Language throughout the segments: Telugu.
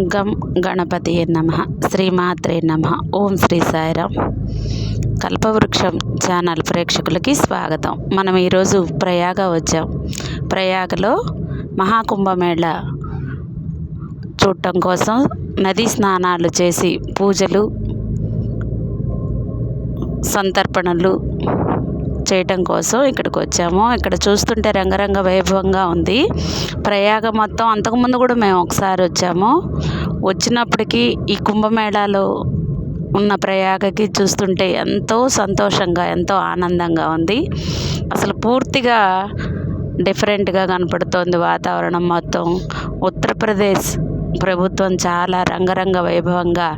గం గణపతి నమ. శ్రీమాత్రే నమ. ఓం శ్రీ సాయిరామ్. కల్పవృక్షం ఛానల్ ప్రేక్షకులకి స్వాగతం. మనం ఈరోజు ప్రయాగ వచ్చాం. ప్రయాగలో మహాకుంభమేళ చూడటం కోసం నదీ స్నానాలు చేసి పూజలు సంతర్పణలు చేయటం కోసం ఇక్కడికి వచ్చాము. ఇక్కడ చూస్తుంటే రంగరంగ వైభవంగా ఉంది. ప్రయాగ మొత్తం అంతకుముందు కూడా మేము ఒకసారి వచ్చాము. వచ్చినప్పటికీ ఈ కుంభమేళాలో ఉన్న ప్రయాగకి చూస్తుంటే ఎంతో సంతోషంగా ఎంతో ఆనందంగా ఉంది. అసలు పూర్తిగా డిఫరెంట్గా కనపడుతోంది వాతావరణం మొత్తం. ఉత్తరప్రదేశ్ ప్రభుత్వం చాలా రంగరంగ వైభవంగా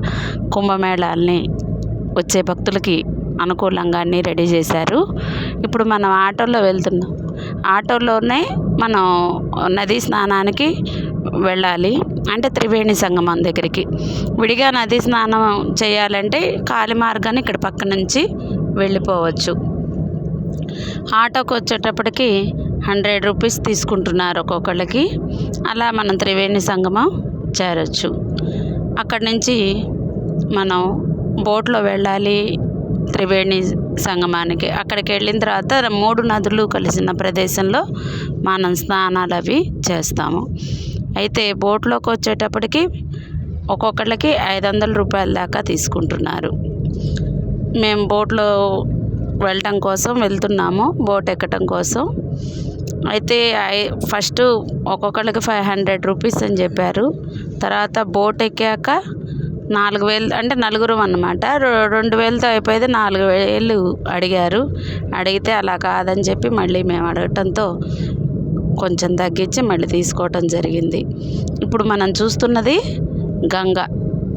కుంభమేళాల్ని వచ్చే భక్తులకి అనుకూలంగా అన్నీ రెడీ చేశారు. ఇప్పుడు మనం ఆటోలో వెళ్తున్నాం. ఆటోలోనే మనం నదీ స్నానానికి వెళ్ళాలి. అంటే త్రివేణి సంగమం దగ్గరికి. విడిగా నదీ స్నానం చేయాలంటే కాలి మార్గాన్ని ఇక్కడ పక్క నుంచి వెళ్ళిపోవచ్చు. ఆటోకి వచ్చేటప్పటికి హండ్రెడ్ రూపీస్ తీసుకుంటున్నారు ఒక్కొక్కళ్ళకి. అలా మనం త్రివేణి సంగమం చేరొచ్చు. అక్కడి నుంచి మనం బోట్లో వెళ్ళాలి. త్రివేణి సంగమానికి. అక్కడికి వెళ్ళిన తర్వాత మూడు నదులు కలిసిన ప్రదేశంలో మనం స్నానాలు అవి చేస్తాము. అయితే బోట్లోకి వచ్చేటప్పటికి ఒక్కొక్కళ్ళకి ఐదు వందల రూపాయల దాకా తీసుకుంటున్నారు. మేము బోట్లో వెళ్ళటం కోసం వెళ్తున్నాము బోట్ ఎక్కటం కోసం. అయితే ఫస్ట్ ఒక్కొక్కళ్ళకి ఫైవ్ హండ్రెడ్ రూపీస్ అని చెప్పారు. తర్వాత బోట్ ఎక్కాక నాలుగు వేలు అంటే నలుగురు అన్నమాట. రెండు వేలతో అయిపోయేది నాలుగు వేలు అడిగారు. అడిగితే అలా కాదని చెప్పి మళ్ళీ మేము అడగటంతో కొంచెం తగ్గించి మళ్ళీ తీసుకోవటం జరిగింది. ఇప్పుడు మనం చూస్తున్నది గంగ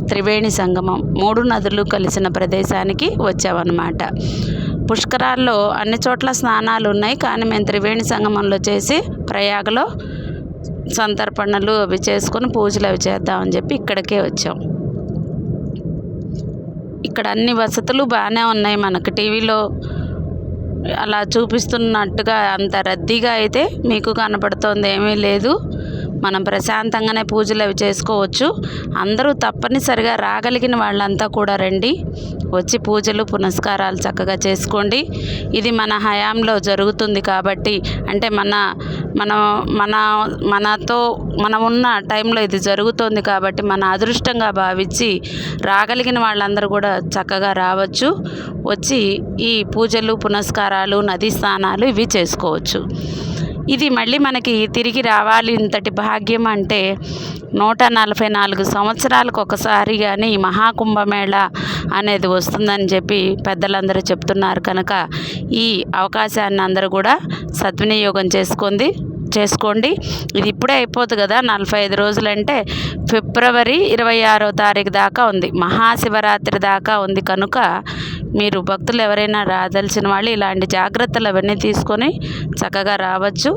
త్రివేణి సంగమం. మూడు నదులు కలిసిన ప్రదేశానికి వచ్చామన్నమాట. పుష్కరాల్లో అన్ని చోట్ల స్నానాలు ఉన్నాయి. కానీ మేము త్రివేణి సంగమంలో చేసి ప్రయాగలో సంతర్పణలు అవి చేసుకొని పూజలు అవి చేద్దామని చెప్పి ఇక్కడికే వచ్చాం. ఇక్కడ అన్ని వసతులు బాగానే ఉన్నాయి మనకు. టీవీలో అలా చూపిస్తున్నట్టుగా అంత రద్దీగా అయితే మీకు కనపడుతోంది ఏమీ లేదు. మనం ప్రశాంతంగానే పూజలు అవి చేసుకోవచ్చు. అందరూ తప్పనిసరిగా రాగలిగిన వాళ్ళంతా కూడా రండి. వచ్చి పూజలు పునస్కారాలు చక్కగా చేసుకోండి. ఇది మన హయాంలో జరుగుతుంది కాబట్టి అంటే మన మన మన మనతో మనం ఉన్న టైంలో ఇది జరుగుతోంది కాబట్టి మన అదృష్టంగా భావించి రాగలిగిన వాళ్ళందరూ కూడా చక్కగా రావచ్చు. వచ్చి ఈ పూజలు పునస్కారాలు నదీ స్నానాలు ఇవి చేసుకోవచ్చు. ఇది మళ్ళీ మనకి తిరిగి రావాలి ఇంతటి భాగ్యం అంటే నూట నలభై నాలుగు సంవత్సరాలకు ఒకసారి కానీ మహాకుంభమేళ అనేది వస్తుందని చెప్పి పెద్దలందరూ చెప్తున్నారు కనుక ఈ అవకాశాన్ని అందరూ కూడా సద్వినియోగం చేసుకుంది. చేసుకోండి. ఇది ఇప్పుడే అయిపోతుంది కదా నలభై ఐదు రోజులంటే ఫిబ్రవరి ఇరవై ఆరో తారీఖు దాకా ఉంది. మహాశివరాత్రి దాకా ఉంది. కనుక మీరు భక్తులు ఎవరైనా రాదలిసిన వాళ్ళు ఇలాంటి జాగ్రత్తలు అవన్నీ తీసుకొని చక్కగా రావచ్చు.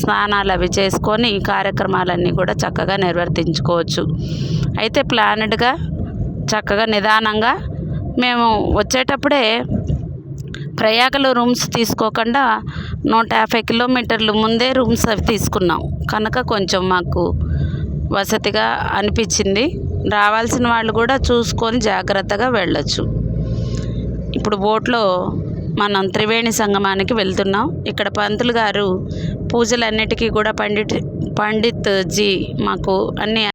స్నానాలు అవి చేసుకొని ఈ కార్యక్రమాలన్నీ కూడా చక్కగా నిర్వర్తించుకోవచ్చు. అయితే ప్లానెడ్గా చక్కగా నిదానంగా మేము వచ్చేటప్పుడే ప్రయాగలో రూమ్స్ తీసుకోకుండా నూట యాభై కిలోమీటర్లు ముందే రూమ్స్ అవి తీసుకున్నాం. కనుక కొంచెం మాకు వసతిగా అనిపించింది. రావాల్సిన వాళ్ళు కూడా చూసుకొని జాగ్రత్తగా వెళ్ళొచ్చు. ఇప్పుడు బోట్లో మనం త్రివేణి సంగమానికి వెళ్తున్నాం. ఇక్కడ పంతులు గారు పూజలన్నిటికీ కూడా పండిట్ పండిత్ జీ మాకు అన్ని